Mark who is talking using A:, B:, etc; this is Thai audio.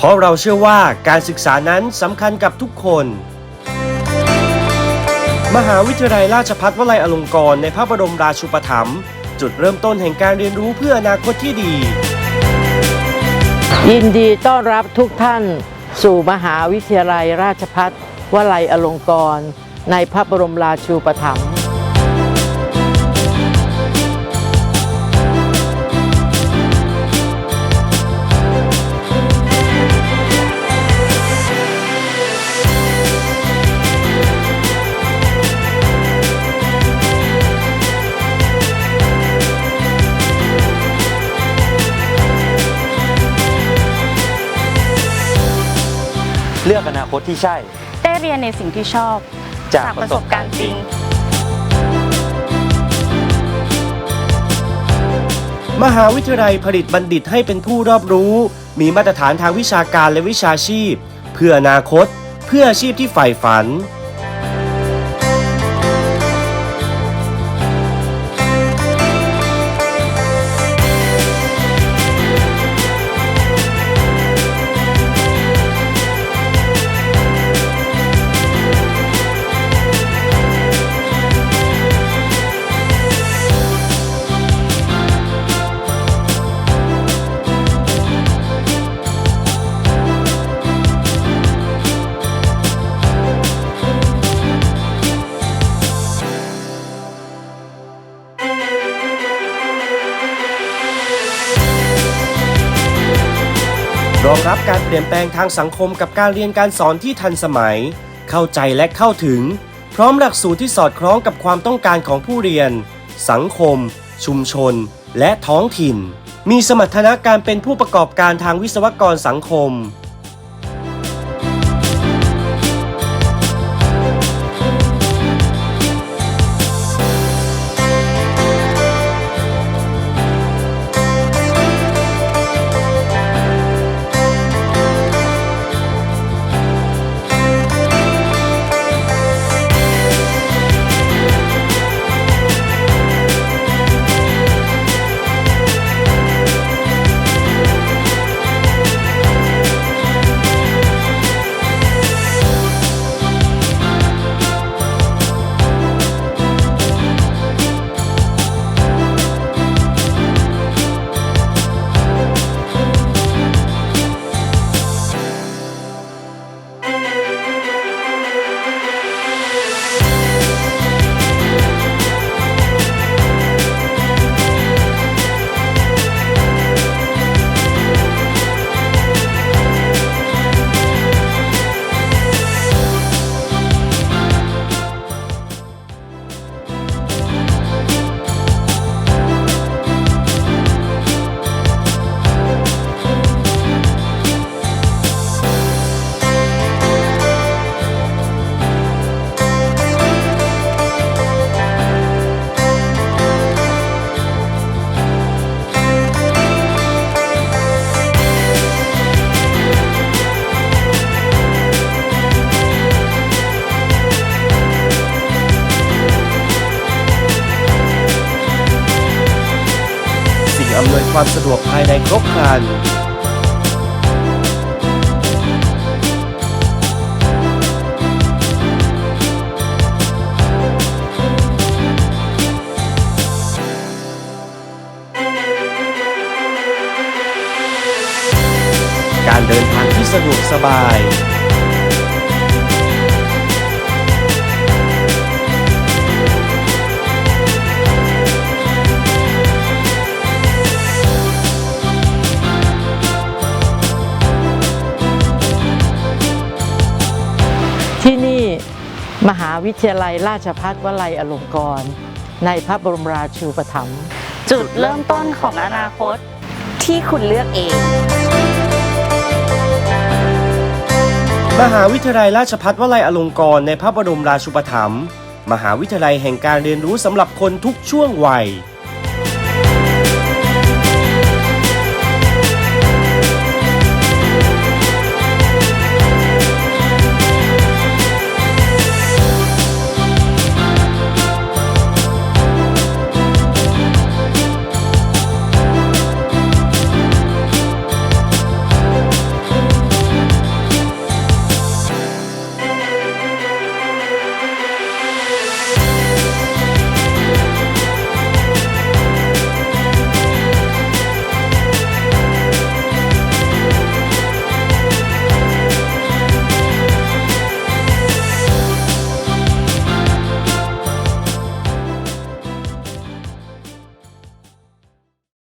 A: เพราะเราเชื่อว่าการศึกษานั้นสำคัญกับทุกคน มหาวิทยาลัยราชภัฏวลัยอลงกรณ์ในพระบรมราชูปถัมภ์จุดเริ่มต้นแห่งการเรียนรู้เพื่ออนาคตที่ดี
B: ยินดีต้อนรับทุกท่านสู่มหาวิทยาลัยราชพัฒวลัยอลงกรณ์ในพระบรมราชูปถัมภ์
C: เลือกอนาคตที่ใช่
D: ได้เรียนในสิ่งที่ชอบ
C: จากประสบการณ์จริง
A: มหาวิทยาลัยผลิตบัณฑิตให้เป็นผู้รอบรู้ มีมาตรฐานทางวิชาการและวิชาชีพ เพื่ออนาคต เพื่ออาชีพที่ใฝ่ฝัน รองรับการเปลี่ยนแปลงทางสังคมกับการเรียนการสอนที่ทันสมัย เข้าใจและเข้าถึง พร้อมหลักสูตรที่สอดคล้องกับความต้องการของผู้เรียน สังคม ชุมชน และท้องถิ่น มีสมรรถนะการเป็นผู้ประกอบการทางวิศวกรสังคม อำนวยความสะดวกภายในครบครันการเดินทางที่สะดวกสบาย
B: ที่นี่มหาวิทยาลัยราชพัฒวลัยอลงกรณ์ในพระบรมราชูปถัมภ์
D: จุดเริ่มต้นของอนาคตที่คุณเลือกเอง
A: มหาวิทยาลัยราชภัฏวลัยอลงกรณ์ในพระบรมราชูปถัมภ์มหาวิทยาลัยแห่งการเรียนรู้สำหรับคนทุกช่วงวัย